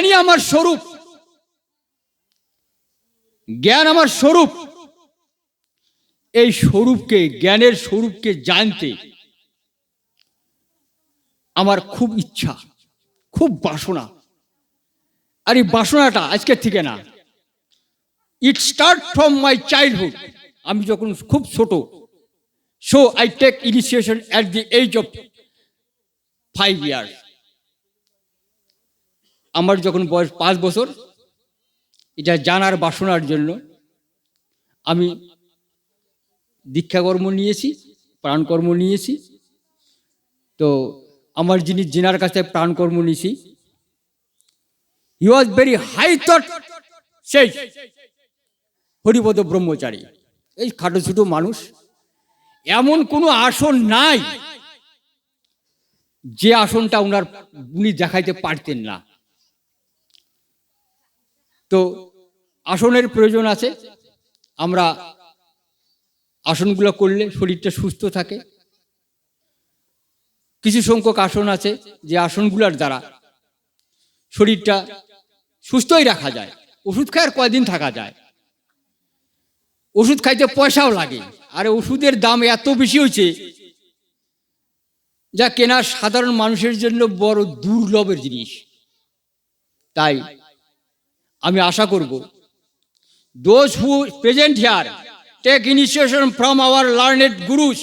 জ্ঞানই আমার স্বরূপ। জ্ঞান আমার স্বরূপ। এই স্বরূপকে, জ্ঞানের স্বরূপকে জানতে আমার খুব ইচ্ছা, খুব বাসনা। আর এই বাসনাটা আজকের থেকে না it start from my childhood আমি যখন খুব ছোট so I take initiation at the age of five years আমার যখন বয়স পাঁচ বছর, এটা জানার বাসনার জন্য আমি দীক্ষাকর্ম নিয়েছি, প্রাণকর্ম নিয়েছি। তো আমার যিনি জেনার কাছে প্রাণকর্ম নিয়েছি he was very high thought সেই হরিপদ ব্রহ্মচারী, এই খাটো ছোটো মানুষ। এমন কোনো আসন নাই যে আসনটা ওনার উনি দেখাইতে পারতেন না। তো আসনের প্রয়োজন আছে। আমরা আসনগুলো করলে শরীরটা সুস্থ থাকে। কিছু সংখ্যক আসন আছে যে আসনগুলোর দ্বারা শরীরটা সুস্থই রাখা যায়। ওষুধ খায় কয়দিন থাকা যায়। ওষুধ খাইতে পয়সাও লাগে। আর ওষুধের দাম এত বেশি হয়েছে যা কেনা সাধারণ মানুষের জন্য বড় দুর্লভের জিনিস। তাই আমি আশা করব। Those who present here take initiation from our learned gurus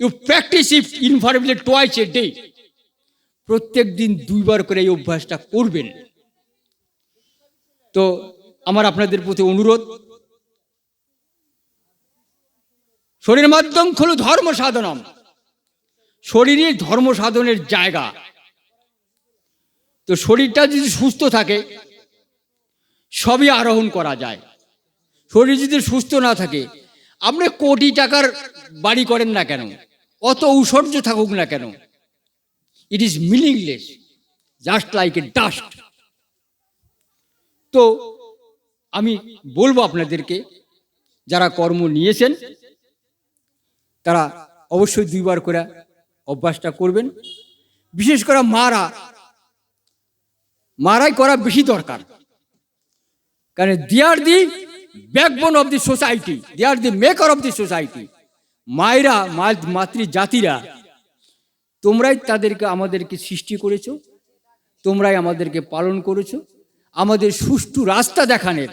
you practice it invariably twice a day প্রত্যেক দিন দুইবার করে এই অভ্যাসটা করবেন। তো আমার আপনাদের প্রতি অনুরোধ। শরীর মাধ্যম খলু ধর্ম সাধনম। শরীরই ধর্ম সাধনের জায়গা। তো শরীরটা যদি সুস্থ থাকে সবই আরোহণ করা যায়। শরীর যদি সুস্থ না থাকে, আপনি কোটি টাকার বাড়ি করেন না কেন? অত ঐশ্বর্য থাকুক না কেন? It is meaningless just like a dust তো, আমি বলব আপনাদেরকে, যারা কর্ম নিয়েছেন, তারা অবশ্যই দুইবার করে অভ্যাসটা করবেন। বিশেষ করে মারা, মারাই করা বেশি দরকার। কারণ they are the backbone of the society they are the maker of the society মায়েরা মাতৃ জাতিরা তোমরাই তাদেরকে আমাদেরকে সৃষ্টি করেছ, তোমরাই আমাদেরকে পালন করেছ, আমাদের সুষ্ঠু রাস্তা দেখানোর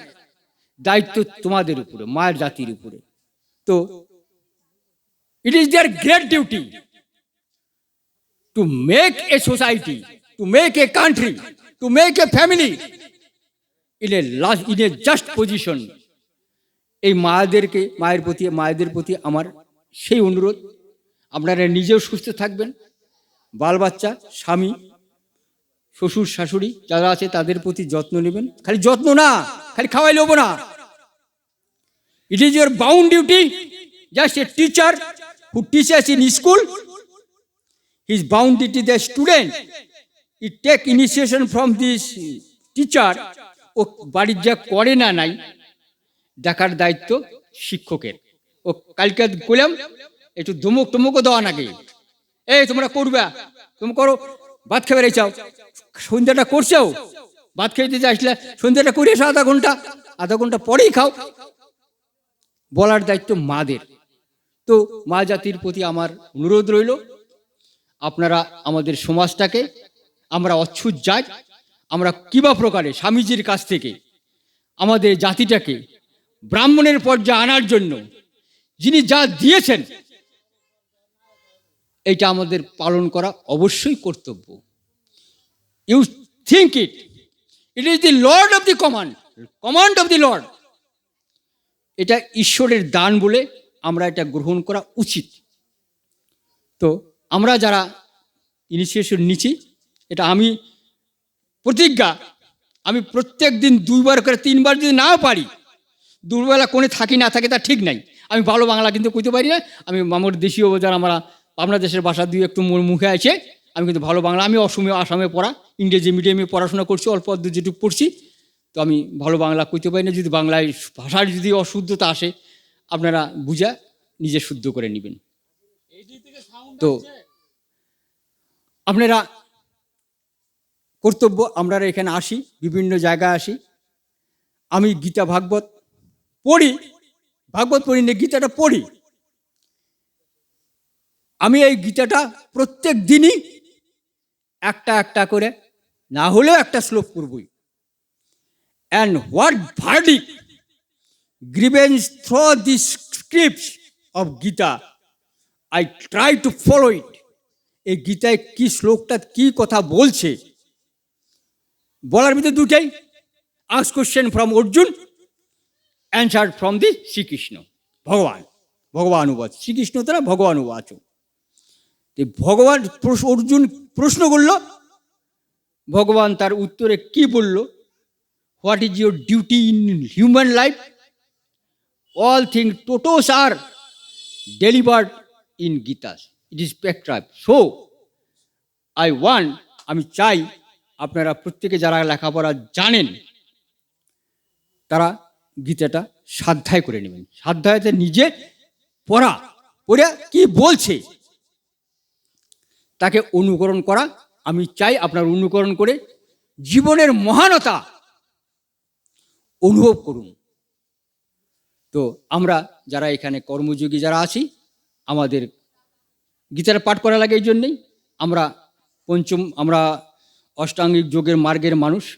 দায়িত্ব তোমাদের উপরে, মায়ের জাতির উপরে। তো it is their great duty to make a society to make a country to make a family in a last in a just position এই মায়েদেরকে, মায়ের প্রতি, মায়েদের প্রতি আমার সেই অনুরোধ। আপনারা নিজেও সুস্থ থাকবেন। বাল বাচ্চা স্বামী, শ্বশুর, শাশুড়ি যারা আছে তাদের প্রতি যত্ন নেবেন। খালি যত্ন না, খালি খাওয়াই নেব না। It is your bound duty just a teacher who teachers in school his bound duty the student he take initiation from this teacher ও বাড়ির যা করে না নাই, দেখার দায়িত্ব শিক্ষকের। ও কালকে করলাম একটু ধমক টমকও দেওয়া নাকি। এই, তোমরা করবে, তুমি করো, ভাত খেয়ে বেড়ে চাও সন্ধ্যাটা করছ? ভাত খেয়ে দিতে আসলে সন্ধ্যাটা করে এসো আধা ঘণ্টা আধা ঘণ্টা পরেই খাও। বলার দায়িত্ব মাদের। তো মা জাতির প্রতি আমার অনুরোধ রইল, আপনারা আমাদের সমাজটাকে, আমরা অচ্ছুত যাই আমরা কিবা প্রকারে স্বামীজির কাছ থেকে আমাদের জাতিটাকে ব্রাহ্মণের পর্যায়ে আনার জন্য যিনি যা দিয়েছেন এটা আমাদের পালন করা অবশ্যই কর্তব্য। You think it it is the lord of the command command of the lord এটা ঈশ্বরের দান বলে আমরা এটা গ্রহণ করা উচিত। তো আমরা যারা ইনিশিয়েশন নিচ্ছি, এটা আমি প্রতিজ্ঞা। আমি প্রত্যেক দিন দুইবার করে তিনবার যদি নাও পারি দুর্বেলা কোণে থাকি না থাকে তা ঠিক নাই। আমি ভালো বাংলা কিন্তু কইতে পারি না। আমি আমার দেশীয় যারা আমরা আপনার দেশের ভাষা দিয়ে একটু মোর মুখে আছে। আমি কিন্তু ভালো বাংলা আমি অসমে আসামে পড়া ইংরেজি মিডিয়ামে পড়াশোনা করছি অল্প অদ্ভুত যেটুকু পড়ছি। তো আমি ভালো বাংলা কইতে পারি না যদি বাংলায় ভাষার যদি অশুদ্ধতা আসে আপনারা বুঝা নিজে শুদ্ধ করে নেবেন। তো আপনারা কর্তব্য আমরা এখানে আসি, বিভিন্ন জায়গায় আসি। আমি গীতা ভাগবত পড়ি ভাগবত পড়ি না, গীতাটা পড়ি। আমি এই গীতাটা প্রত্যেক দিনই একটা একটা করে, না হলেও একটা শ্লোক পড়বই। And what verdict given through the scripts of Gita I try to follow it এই গীতায় কি শ্লোকটা, কি কথা বলছে? বলার ভিতরে দুটাই as question from Arjun answer from the Shrikrishna ভগবান ভগবান উবাচ। শ্রীকৃষ্ণ তারা ভগবান উবাচ। ভগবান অর্জুন প্রশ্ন করল, ভগবান তার উত্তরে কি বলল? What is your duty in human life all thing টোটোস are delivered in Gita's it is prescribe so I want আমি চাই আপনারা প্রত্যেকে যারা লেখাপড়া জানেন, তারা গীতাটা সাধ্যায় করে নেবেন। সাধ্যায়তে নিজে পড়া, পড়ে কি বলছে, তাকে অনুকরণ করা। আমি চাই আপনার অনুকরণ করে জীবনের মহানতা অনুভব করুন। তো আমরা যারা এখানে কর্মযোগী যারা আছি, আমাদের গীতার পাঠ করা লাগে এই জন্যেই। আমরা পঞ্চম, আমরা অষ্টাঙ্গিক যোগের মার্গের মানুষ।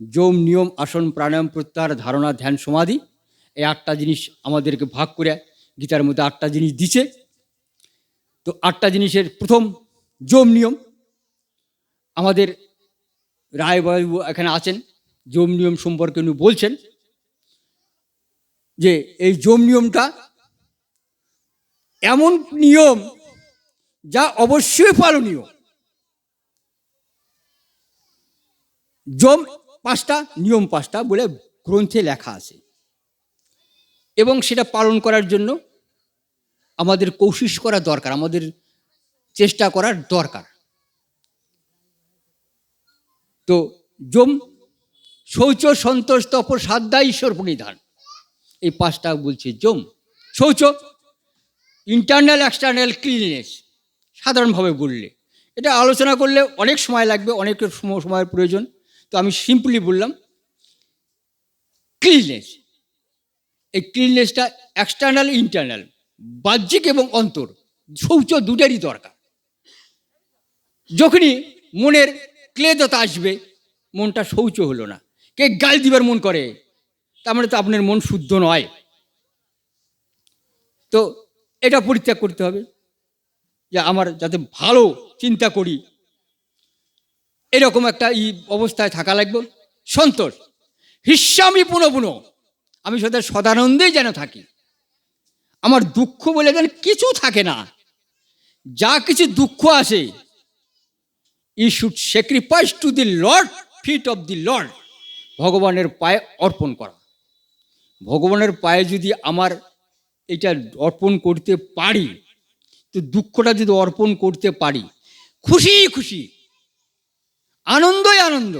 যোম, নিয়ম, আসন, প্রাণায়াম, প্রত্যাহার, ধারণা, ধ্যান, সমাধি, এই আটটা জিনিস আমাদেরকে ভাগ করে গীতার মধ্যে আটটা জিনিস দিছে। তো আটটা জিনিসের প্রথম যোম, নিয়ম। আমাদের রায়বাবু এখানে আছেন, যোম, নিয়ম সম্পর্কে উনি বলছেন যে এই যোম, নিয়মটা এমন নিয়ম যা অবশ্যই পালনীয়। জম পাঁচটা, নিয়ম পাঁচটা বলে গ্রন্থে লেখা আছে। এবং সেটা পালন করার জন্য আমাদের কৌশিস করা দরকার, আমাদের চেষ্টা করার দরকার। তো জম শৌচ সন্তোষ তপ সাধ্যা ঈশ্বর প্রণিধান। এই পাঁচটা বলছে জম। শৌচ ইন্টারনাল এক্সটার্নাল ক্লিননেস সাধারণভাবে বললে। এটা আলোচনা করলে অনেক সময় লাগবে, অনেক সময় সময়ের প্রয়োজন। তো আমি সিম্পলি বললাম ক্লিননেস এই ক্লিননেসটা এক্সটার্নাল ইন্টারনাল বাহ্যিক এবং অন্তর, শৌচ দুটারই দরকার। যখনই মনের ক্লেদতা আসবে, মনটা শৌচ হলো না। কে গাল দিবার মন করে, তার মানে তো আপনার মন শুদ্ধ নয়। তো এটা পরিত্যাগ করতে হবে। যে আমার যাতে ভালো চিন্তা করি এরকম একটা ই অবস্থায় থাকা লাগবে। সন্তোষ হিস্যামি পুনঃ পুনঃ। আমি সদা সদানন্দেই যেন থাকি। আমার দুঃখ বলে যেন কিছু থাকে না। যা কিছু দুঃখ আসে, he should sacrifice to the lord feet of the lord ভগবানের পায়ে অর্পণ করা। ভগবানের পায়ে যদি আমার এটা অর্পণ করতে পারি, তো দুঃখটা যদি অর্পণ করতে পারি, খুশি খুশি আনন্দই আনন্দ।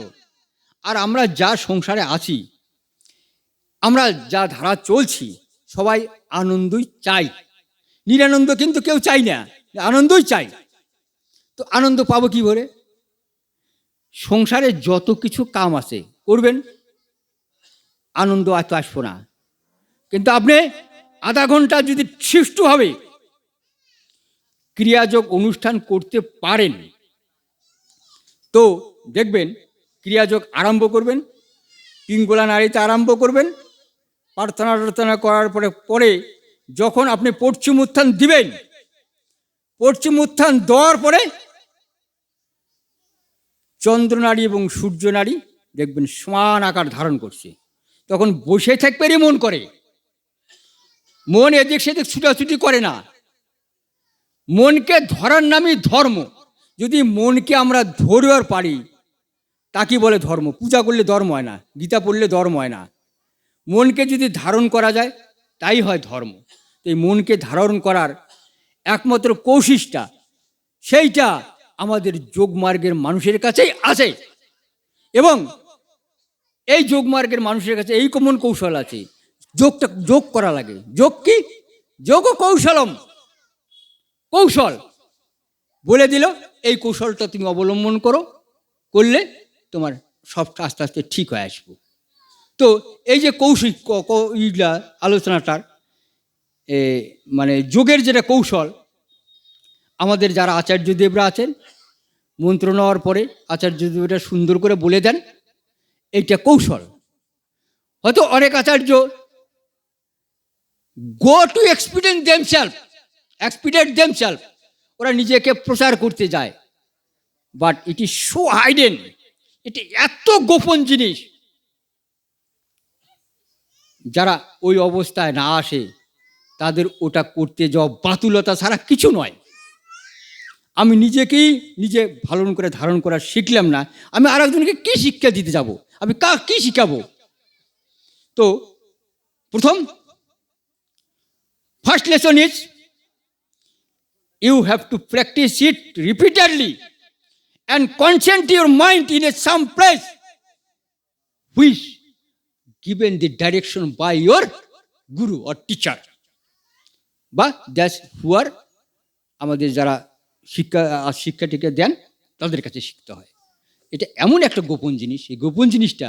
আর আমরা যা সংসারে আছি, আমরা যা ধারা চলছি, সবাই আনন্দই চাই। নিরানন্দ কিন্তু কেউ চাই না, আনন্দই চাই। তো আনন্দ পাবো কি করে? সংসারে যত কিছু কাম আছে, করবেন, আনন্দ এত আসব না। কিন্তু আপনি আধা ঘণ্টা যদি সুষ্ঠুভাবে ক্রিয়াযোগ অনুষ্ঠান করতে পারেন তো দেখবেন ক্রিয়াযোগ আরম্ভ করবেন পিঙ্গলা নারীতে আরম্ভ করবেন, প্রার্থনা টার্থনা করার পরে পরে যখন আপনি পশ্চিম উত্থান দিবেন, পশ্চিম উত্থান দেওয়ার পরে চন্দ্রনারী এবং সূর্য নারী দেখবেন সমান আকার ধারণ করছে। তখন বসে থাকবেনই মন করে। মন এদিক সেদিক ছুটাছুটি করে না। মনকে ধরার নামই ধর্ম। যদি মনকে আমরা ধরবার পারি তাকে বলে ধর্ম? পূজা করলে ধর্ম হয় না, গীতা পড়লে ধর্ম হয় না। মনকে যদি ধারণ করা যায়, তাই হয় ধর্ম। তো এই মনকে ধারণ করার একমাত্র কৌশিসটা সেইটা আমাদের যোগমার্গের মানুষের কাছেই আছে। এবং এই যোগমার্গের মানুষের কাছে এই কমন কৌশল আছে। যোগটা যোগ করা লাগে। যোগ কি? যোগ কৌশলম কৌশল। বলে দিল এই কৌশলটা তুমি অবলম্বন করো করলে তোমার সব আস্তে আস্তে ঠিক হয়ে আসব। তো এই যে কৌশল ক- ক- আলোচনাটার এ, মানে যোগের যেটা কৌশল আমাদের যারা আচার্যদেবরা আছেন মন্ত্র নেওয়ার পরে আচার্যদেবরা সুন্দর করে বলে দেন এইটা কৌশল। হয়তো অনেক আচার্য go to experience themselves experience themselves ওরা নিজেকে প্রচার করতে যায়। But it is so hidden এটি এত গোপন জিনিস। যারা ওই অবস্থায় না আসে, তাদের ওটা করতে যাওয়া বাতুলতা ছাড়া কিছু নয়। আমি নিজেকেই নিজে ভালো করে ধারণ করা শিখলাম না। আমি আর একজনকে কী শিক্ষা দিতে যাব? আমি কা কী শিখাবো? তো প্রথম first lesson is you have to practice it repeatedly and consent your mind in a some place which given the direction by your guru or teacher. বা দ্যাস হুয়ার আমাদের যারা শিক্ষা আহ, শিক্ষা টিক্ষা দেন তাদের কাছে শিখতে হয়। এটা এমন একটা গোপন জিনিস এই গোপন জিনিসটা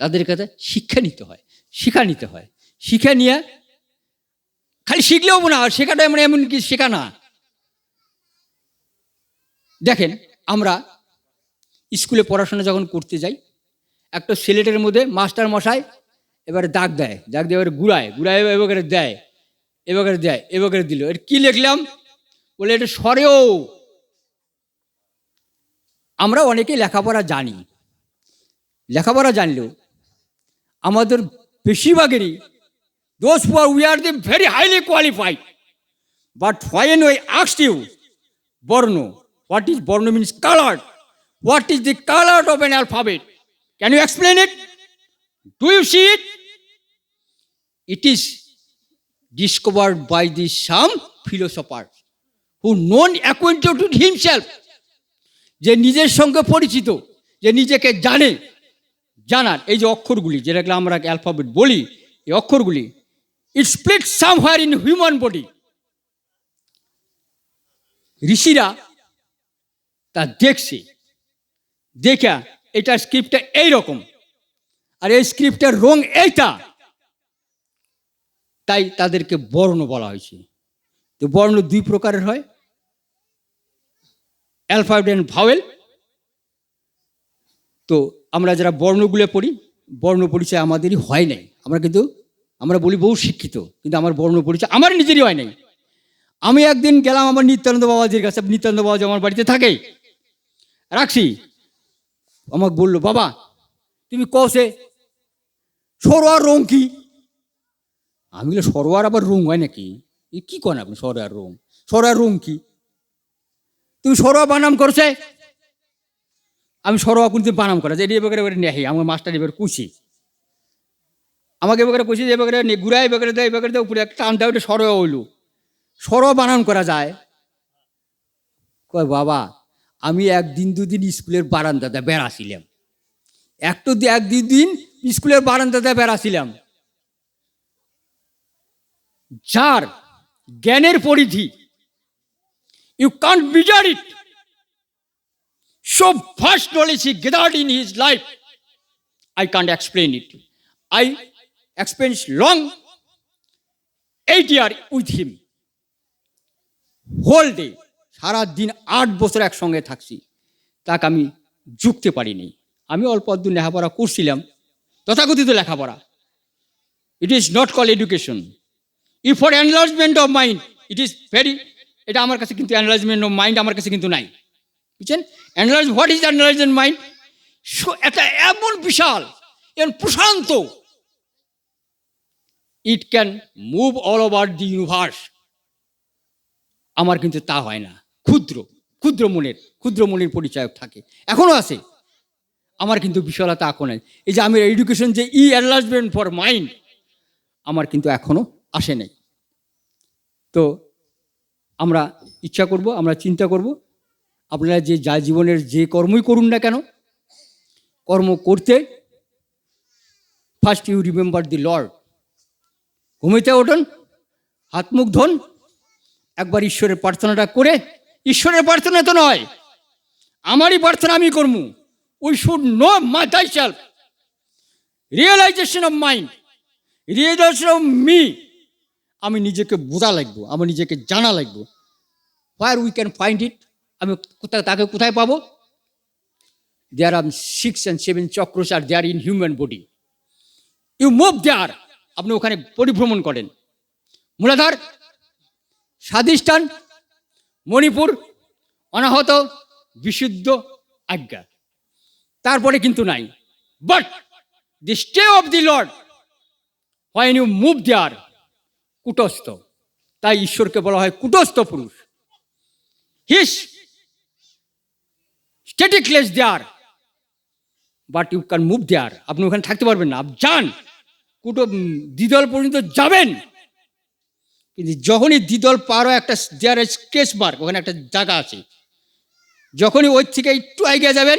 তাদের কাছে শিক্ষা নিতে হয় শিক্ষা নিতে হয়। শিক্ষা নিয়ে খালি শিখলেও না শেখাটা এমন এমন কি শেখা না। দেখেন, আমরা স্কুলে পড়াশোনা যখন করতে যাই, একটা সিলেটের মধ্যে মাস্টার মশাই এবারে দাগ দেয়, দাগ দিয়ে এবারে গুড়ায় গুড়ায় এবারে দেয় এবারে দেয় এবারে দিল। এর কি লিখলাম? বলে এটা সরেও। আমরা অনেকেই লেখাপড়া জানি। লেখাপড়া জানলেও আমাদের বেশিরভাগেরই those for we are the very highly qualified but when ওই আক্স you varna what is varna means colour what is the colour of an alphabet Can you explain it? Do you see it? It is discovered by the some philosophers who known acquainted with himself. যে নিজের সঙ্গে পরিচিত, যে নিজেকে জানে, জানার। এই যে অক্ষরগুলি, যেটাকে আমরা অ্যালফাবেট বলি, এই অক্ষরগুলি it split somewhere in human body ঋষিরা তা দেখছে। দেখা এটা স্ক্রিপ্টটা এই রকম আর এই স্ক্রিপ্টের রং এইটা। তাই তাদেরকে বর্ণ বলা হয়েছে। তো বর্ণ দুই প্রকারের হয়। Alphabet and vowel. তো আমরা যারা বর্ণগুলো পড়ি, বর্ণ পরিচয় আমাদেরই হয় নাই। আমরা কিন্তু আমরা বলি বহু শিক্ষিত কিন্তু আমার বর্ণ পরিচয় আমার নিজেরই হয় নাই আমি একদিন গেলাম আমার নিত্যানন্দ বাবাজির কাছে নিত্যানন্দ বাবাজি আমার বাড়িতে থাকে রাখছি আমাকে বলল বাবা তুমি কষে সরোয়ার রং কি আমি বলি সরোয়ার আবার রং হয় নাকি কি কন আপনি সরোয়ার রং সরোয়ার রং কি তুমি সরোয়া বানাম করছে আমি সরোয়া কিন্তু বানাম করা যে এবার এবারে নেহি আমার মাস্টার এবার কুচি আমাকে এবারে কুচি এবারে ঘুরাই এবারে দেয় এবারে দেয় উপরে একটা টান দেয় ওটা সরোয়া হইল। সরোয়া বানান করা যায়। কয়, বাবা, আমি একদিন দুদিন স্কুলের বারান্দাতে বেড়াছিলাম। একটু এক দুই দিন স্কুলের বারান্দাতে বেড়াছিলাম। যার জ্ঞানের পরিধি you can't bizarre it so first knowledge he gathered in his life I can't explain it I expense long eight year with him whole day সারা দিন আট বছর একসঙ্গে থাকছি। তাকে আমি যুগতে পারিনি। আমি অল্প অদ্দূর লেখাপড়া করছিলাম। তথাকথিত লেখাপড়া। It is not call education E for enlargement of mind it is very এটা আমার কাছে কিন্তু অ্যানালাইজমেন্ট অফ মাইন্ড আমার কাছে কিন্তু নাই। বুঝছেন? Analyse what is enlargement mind এটা এমন বিশাল, এমন প্রশান্ত। It can move all over the universe আমার কিন্তু তা হয় না। ক্ষুদ্র ক্ষুদ্র মনের ক্ষুদ্র মনের পরিচয় থাকে। এখনও আছে। আমার কিন্তু বিশালতা এখন এই যে আমি এডুকেশন যে ই এনলার্জমেন্ট ফর মাইন্ড আমার কিন্তু এখনও আসে নাই। তো আমরা ইচ্ছা করব, আমরা চিন্তা করব, আপনারা যে যা জীবনের যে কর্মই করুন না কেন, কর্ম করতে first you remember the lord ঘুমিতে ওঠুন হাত মুখ ধন, একবার ঈশ্বরের প্রার্থনাটা করে, ঈশ্বরের প্রার্থনা তো নয়, আমারই প্রার্থনা আমি করব we should know my thy self realisation of mind realisation of me আমি নিজেকে বোঝা লাগবো, আমি নিজেকে জানা লাগবো। Where we can find it আমি কোথায়, তাকে কোথায় পাবো? There are six and seven chakras are there in human body you move there আপনি ওখানে পরিভ্রমণ করেন। মূলাধার স্বাদিষ্ঠান মণিপুর, অনাহত, বিশুদ্ধ, আজ্ঞা। তারপরে কিন্তু নাই। But the stay of the lord when you move there কুটস্থ। তাই ঈশ্বরকে বলা হয় কুটস্থ পুরুষ। হিস স্টেটিকলেস there but you can move there আপনি ওখানে থাকতে পারবেন না। আপনি যান। কুটো দ্বিদল পর্যন্ত যাবেন। কিন্তু যখনই দ্বিদল পার একটা দেয়ার স্কেচ মার্ক ওখানে একটা জায়গা আছে। যখনই ওই থেকে একটু এগিয়ে যাবেন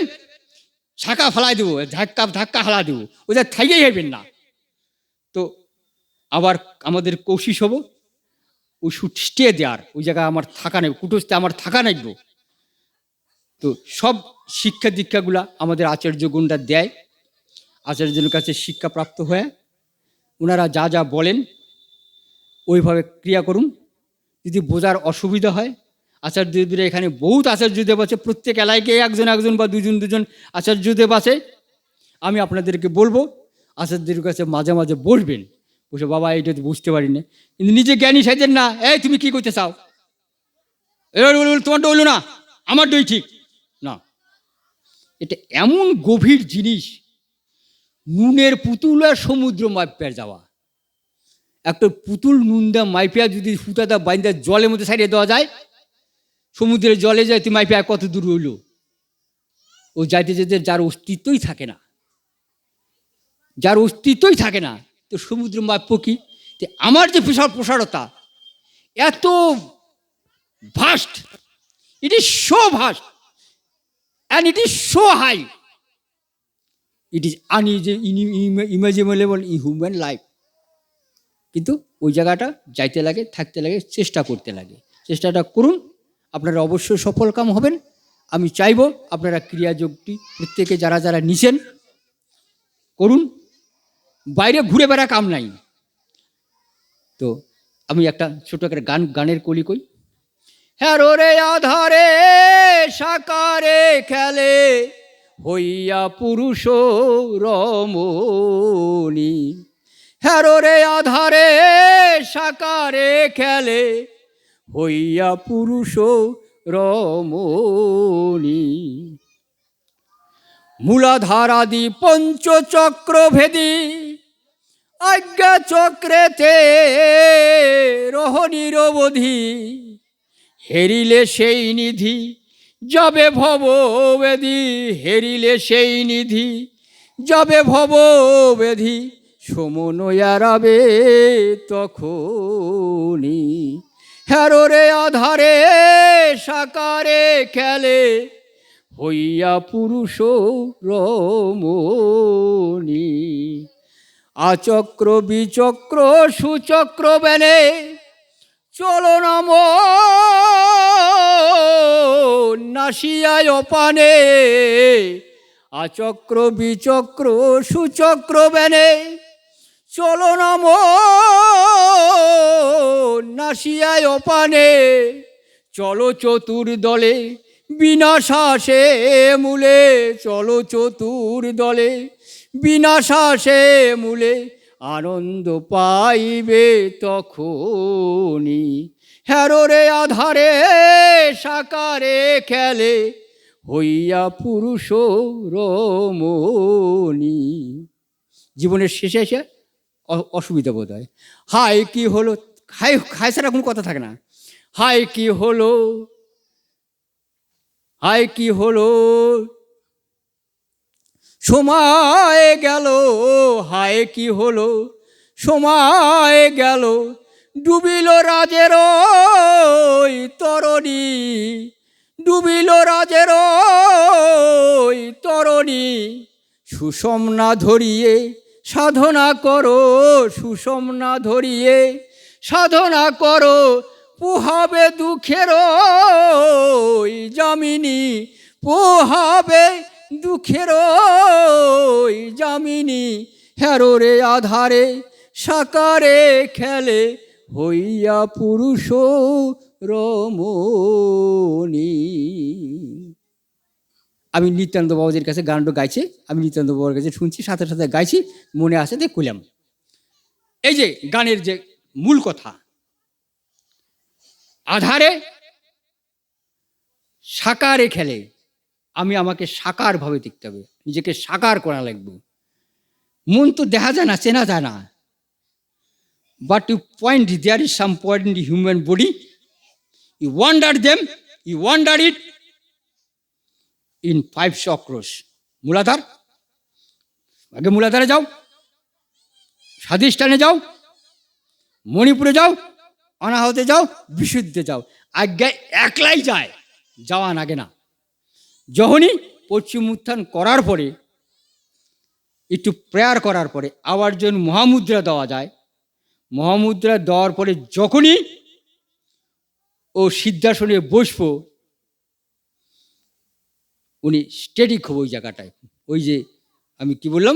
ছাকা ফালাই দেবো ধাক্কা ধাক্কা হালা দেবো ওদের থাইকেই হইবেন না। তো আবার আমাদের কৌশিস হব ওই শুট স্টে দেয়ার ওই জায়গায় আমার থাকা নেই কুটুসতে আমার থাকা নেইব তো সব শিক্ষা দীক্ষাগুলা আমাদের আচার্য গুণটা দেয়, আচার্যের কাছে শিক্ষা প্রাপ্ত হয়ে ওনারা যা যা বলেন, ওইভাবে ক্রিয়া করুন। যদি বোঝার অসুবিধা হয় আচার্যদের এখানে বহুত আচার্যদেব আছে, প্রত্যেক এলাকায় একজন একজন বা দুজন দুজন আচার্যদেব আছে। আমি আপনাদেরকে বলব, আচার্যদের কাছে মাঝে মাঝে বসবেন। বসে, বাবা, এইটা তো বুঝতে পারি না কিন্তু নিজে জ্ঞানী সাইতেন না, এই, তুমি কি করতে চাও? এবার তোমারটা হইল না, আমারটাই ঠিক। না। এটা এমন গভীর জিনিস নুনের পুতুল আর সমুদ্র মাইপিয়ার যাওয়া। একটা পুতুল নুনদা মাইপিয়া যদি সুতাদা বাইন্দা জলের মধ্যে সাইডে দেওয়া যায়, সমুদ্রের জলে যায় তুই মাইপিয়া কত দূর হইল? ও যাইতে যেতে যার অস্তিত্বই থাকে না। যার অস্তিত্বই থাকে না, তো সমুদ্র মাপ্য কি? আমার যে বিশাল প্রসারতা, এত vast it is so vast and it is so high it is imaginable in human life কিন্তু ওই জায়গাটা যাইতে লাগে, থাকতে লাগে, চেষ্টা করতে লাগে। চেষ্টাটা করুন, আপনারা অবশ্যই সফল কাম হবেন। আমি চাইব আপনারা ক্রিয়াযোগটি প্রত্যেকে যারা যারা নিছেন, করুন। বাইরে ঘুরে বেড়া কাম নাই। তো আমি একটা ছোট একটা গান, গানের কলি কই। হ্যাঁ রে আধারে, সাকারে খেলে। হইয়া পুরুষ রমণী। হ্যাঁ রে আধারে, সাকারে খেলে। হইয়া পুরুষ রমণী। মূলাধারাদি পঞ্চচক্র ভেদি আজ্ঞা চক্রেতে রহ নিরবধি হেরিলে সেই নিধি যাবে ভব বেধি হেরিলে সেই নিধি, যাবে ভব বেধি সমনয়ারাবে তখনই হ্যারোরে আধারে সাকারে খেলে, হইয়া পুরুষ রমণী। আচক্র বিচক্র সুচক্র বেনে চলো নাম নাসিয়ায় অপানে, আচক্র বিচক্র, সুচক্র বেনে চলো নাম নাসিয়ায় অপানে, চলো চতুর দলে বিনাশাসে মূলে। চলো চতুর দলে বিনাশাসে মূলে আনন্দ পাইবে তখনই। হ্যারোরে আধারে সাকারে খেলে হইয়া পুরুষ রমণী। জীবনের শেষে এসে অসুবিধা বোধ হয়। হাই কি হলো হাই হাই ছাড়া কোনো কথা থাকে না। হাই কি হলো হাই কি হলো সময় গেল, হায় কি হলো? সময় গেল, ডুবিল রাজের তরণী, ডুবিল রাজের তরণী। সুষমনা ধরিয়ে সাধনা করো, সুষম না ধরিয়ে সাধনা করো, পুহাবে দুঃখের জামিনী পোহাবে দুঃখের জামিনী হেরোরে আধারে সাকারে খেলে হইয়া পুরুষ রমণী। আমি নিত্যানন্দ বাবাজির কাছে গানটা গাইছে, আমি নিত্যানন্দ বাবার কাছে শুনছি, সাথে সাথে গাইছি, মনে আসে দিয়ে কইলাম। এই যে গানের যে মূল কথা, আধারে সাকারে খেলে আমি আমাকে সাকারভাবে দেখতে হবে, নিজেকে সাকার করা লাগবে। মন তো দেখা যায় না, চেনা যায় না। But you point there is some point in human body you wonder them you wonder it in five chakras মূলাধার আগে মূলাধারে যাও স্বাধিষ্ঠানে যাও মণিপুরে যাও অনাহতে যাও বিশুদ্ধে যাও। আজ্ঞা একলাই যায় যাওয়া নাগে না। যখনই পশ্চিম উত্থান করার পরে, একটু প্রেয়ার করার পরে, আবার যখন মহামুদ্রা দেওয়া যায়, মহামুদ্রা দেওয়ার পরে যখনই ও সিদ্ধাসনে বসবো, উনি স্টেডি খুব ওই জায়গাটায়। ওই যে আমি কি বললাম,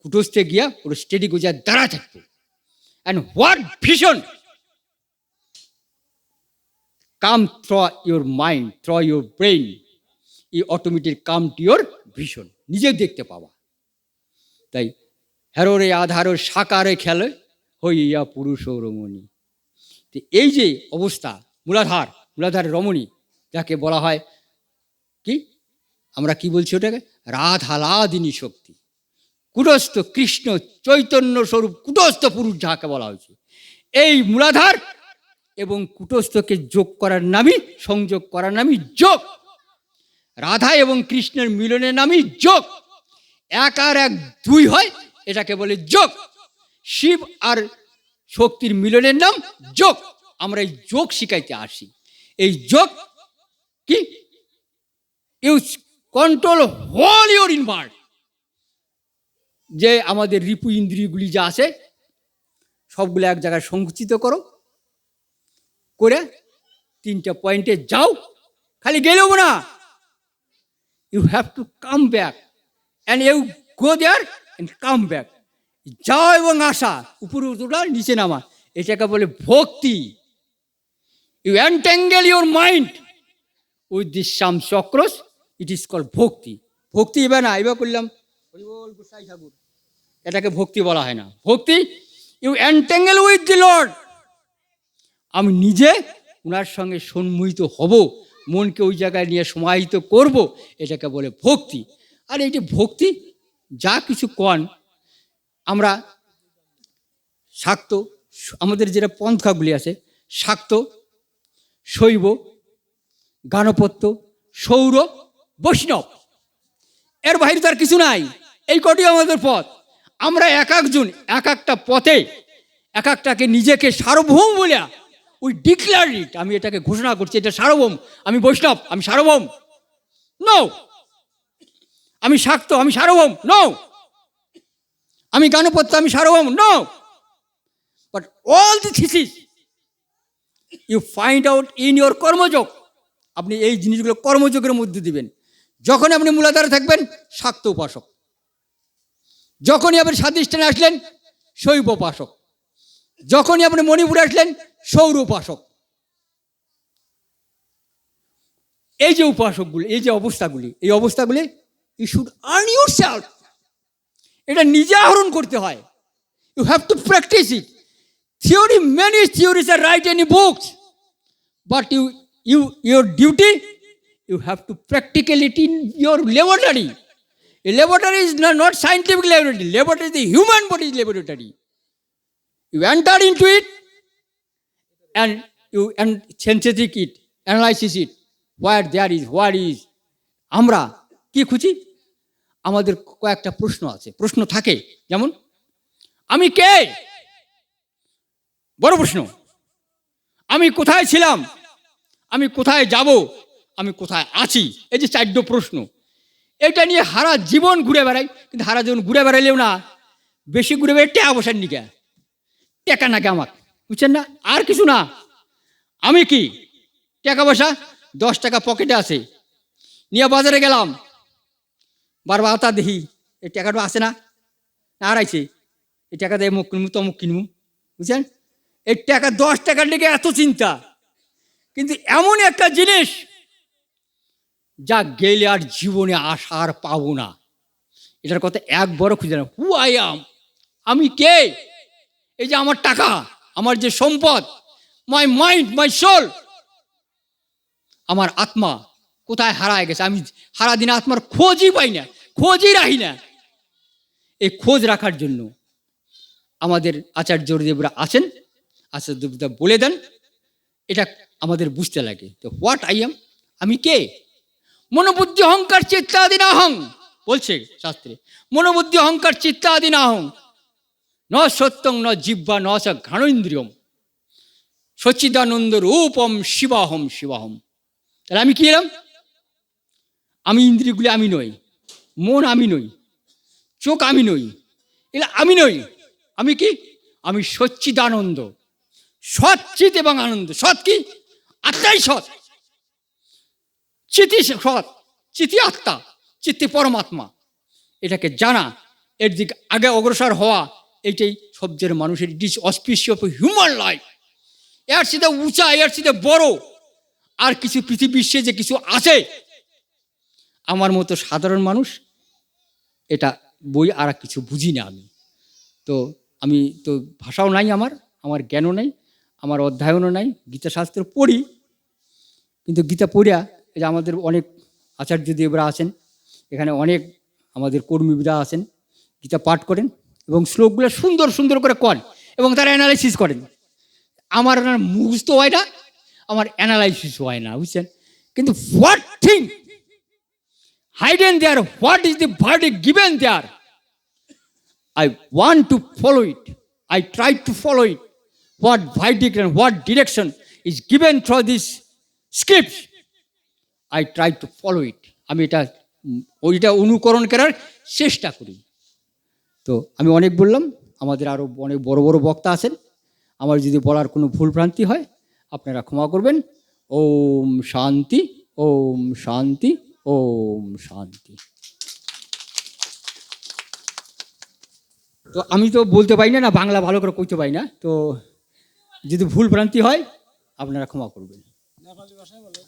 কুটস্থে গিয়া ওর স্টেডি গোজা দাঁড়া থাকব। And what vision come through your mind through your brain E automatic come to your vision নিজে দেখতে পাওয়া তাই হ্যারোরে আধারো, সাকারে খেলে হইয়া পুরুষ ও রমণী। তো এই যে অবস্থা, মূলাধার মূলাধার রমণী, যাকে বলা হয় কি? আমরা কি বলছি ওটাকে? রাধালাদিনী শক্তি। কুটস্থ কৃষ্ণ চৈতন্য স্বরূপ, কুটস্থ পুরুষ যাকে বলা হয়েছে। এই মূলাধার এবং কুটস্থকে যোগ করার নামই, সংযোগ করার নামই যোগ। রাধা এবং কৃষ্ণের মিলনের নামই যোগ। এক আর এক দুই হয়, এটাকে বলে যোগ। শিব আর শক্তির মিলনের নাম যোগ। আমরা এই যোগ শিখাইতে আসি। এই যোগ কি? Use control whole your invert যে আমাদের রিপু ইন্দ্রিয়গুলি যা আছে, সবগুলো এক জায়গায় সংকুচিত করো। করে তিনটা পয়েন্টে যাও, খালি গেলেও না। You have to come back and you go there and come back যাও এবং আসা উপরে উঠা নিচে নামা এটাকে বলে ভক্তি you entangle your mind with this some chakras it is call bhakti bhakti এবার না এবার করলাম হরি বল গোসাই ঠাকুর এটাকে ভক্তি বলা হয় না ভক্তি you entangle with the lord আমি নিজে ওনার সঙ্গে সম্মোহিত হব মনকে ওই জায়গায় নিয়ে সমাহিত করব, এটাকে বলে ভক্তি। আর এই যে ভক্তি, যা কিছু কন, আমরা শাক্ত, আমাদের যেটা পন্থাগুলি আছে, শাক্ত, শৈব, গানপত্য, সৌর, বৈষ্ণব। এর বাইরে তার কিছু নাই। এই কটি আমাদের পথ। আমরা এক একজন, এক একটা পথে, এক একটাকে নিজেকে সার্বভৌম বলিয়া উই ডিক্লেয়ার ইট আমি এটাকে ঘোষণা করছি, এটা সার্বভৌম। আমি বৈষ্ণব, আমি সার্বভৌম। নো আমি শাক্ত, আমি সার্বভৌম। নো আমি গানপত্য, আমি সার্বভৌম। No but all the thesis you find out in your karmayoga, আপনি এই জিনিসগুলো কর্মযোগের মধ্যে দিবেন। যখন আপনি মূলাধারে থাকবেন, শাক্ত উপাসক। যখনই আপনি স্বাদিষ্ঠানে আসলেন, শৈব উপাসক। যখনই আপনি মণিপুরে আসলেন সৌর উপাসক এই যে উপাসকগুলি, এই যে অবস্থাগুলি, এই অবস্থাগুলি ইস্যুড আর্ন ইউর এটা নিজে আহরণ করতে হয়। You have to practice it theory many theories are write any books but you you your duty you have to practicality in your laboratory a laboratory is not scientific laboratory laboratory the human body is laboratory you enter in to it and you and synthetic it, analysis it. What there is, what is. আমরা কি খুঁজি? আমাদের কয়েকটা প্রশ্ন আছে। প্রশ্ন থাকে যেমন আমি কে? বড় প্রশ্ন। আমি কোথায় ছিলাম? আমি কোথায় যাব? আমি কোথায় আছি? এই যে চারটো প্রশ্ন। এটা নিয়ে হারা জীবন ঘুরে বেড়াই কিন্তু হারা জীবন ঘুরে বেড়াইলেও না বেশি ঘুরে বেড়াই টেকা বসার নিকে। টেকা নাকি আমার বুঝছেন না? আর কিছু না। আমি কি? টাকা পয়সা? দশ টাকা পকেটে আছে। নিয়ে বাজারে গেলাম। বারবার আতা দেখি, এই টাকাটা আসে না? না হারাইছে। এই টাকা দিয়ে মুখ কিনবো, তমুক কিনবো। বুঝছেন? এই টাকা দশ টাকার লেগে এত চিন্তা। কিন্তু এমন একটা জিনিস যা গেলে আর জীবনে আশা আর পাবো না। এটার কথা এক বড় খুঁজে না। হু আই আম আমি কে? এই যে আমার টাকা। আমার যে সম্পদ মাই মাইন্ড মাই সোল আমার আত্মা কোথায় হারায় গেছে? আমি সারাদিন আত্মার খোঁজই পাই না, খোঁজই রাখি না। এই খোঁজ রাখার জন্য আমাদের আচার্যদেবরা আছেন আচার্যদেবরা বলে দেন, এটা আমাদের বুঝতে লাগে তো হোয়াট আই এম আমি কে? মনোবুদ্ধি অহংকার চিত্তাদি না হং বলছে শাস্ত্রে। মনোবুদ্ধি অহংকার চিত্তাদি না হং ন সত্যং, ন জিব্বা ন স ঘাণেন্দ্রিয়ম সচ্চিদানন্দ রূপম শিবাহম শিবাহম। তাহলে আমি কি এলাম? আমি ইন্দ্রিয়গুলি আমি নই, মন আমি নই, চোখ আমি নই, এগুলো আমি নই। আমি কি? আমি সচ্চিদানন্দ। সচ্চিত এবং আনন্দ। সৎ কি? আত্মাই সৎ। চিতি সৎ চিতি আত্মা চিত্তি পরমাত্মা। এটাকে জানা, এর দিকে আগে অগ্রসর হওয়া এটাই সবচেয়ে মানুষের ডিস অস্পিসি অফ হিউম্যান লাইফ এর সাথে উঁচা, এর সাথে বড় আর কিছু পৃথিবীশ্বে যে কিছু আছে। আমার মতো সাধারণ মানুষ এটা বই আর কিছু বুঝি না আমি। তো আমি তো ভাষাও নাই আমার আমার জ্ঞানও নাই, আমার অধ্যয়নও নাই, গীতাশাস্ত্র পড়ি। কিন্তু গীতা পড়িয়া যে আমাদের অনেক আচার্যদেবরা আছেন, এখানে অনেক আমাদের কর্মীরা আছেন, গীতা পাঠ করেন। এবং শ্লোকগুলো সুন্দর সুন্দর করে করেন এবং তারা অ্যানালাইসিস করেন। আমার না মুখস্থ হয় না, আমার অ্যানালাইসিস হয় না, বুঝছেন? কিন্তু what thing hidden there what is the verdict given there I want to follow it I try to follow it verdict and what direction is given through this scripts. I try to follow it. আমি এটা ওইটা অনুকরণ করার চেষ্টা করি। তো আমি অনেক বললাম, আমাদের আরও অনেক বড় বড় বক্তা আছেন। আমার যদি বলার কোনো ভুল ভ্রান্তি হয়, আপনারা ক্ষমা করবেন। ওম শান্তি ওম শান্তি ওম শান্তি। তো আমি তো বলতে পারি না না বাংলা ভালো করে কইতে পারি না। তো যদি ভুল ভ্রান্তি হয়, আপনারা ক্ষমা করবেন।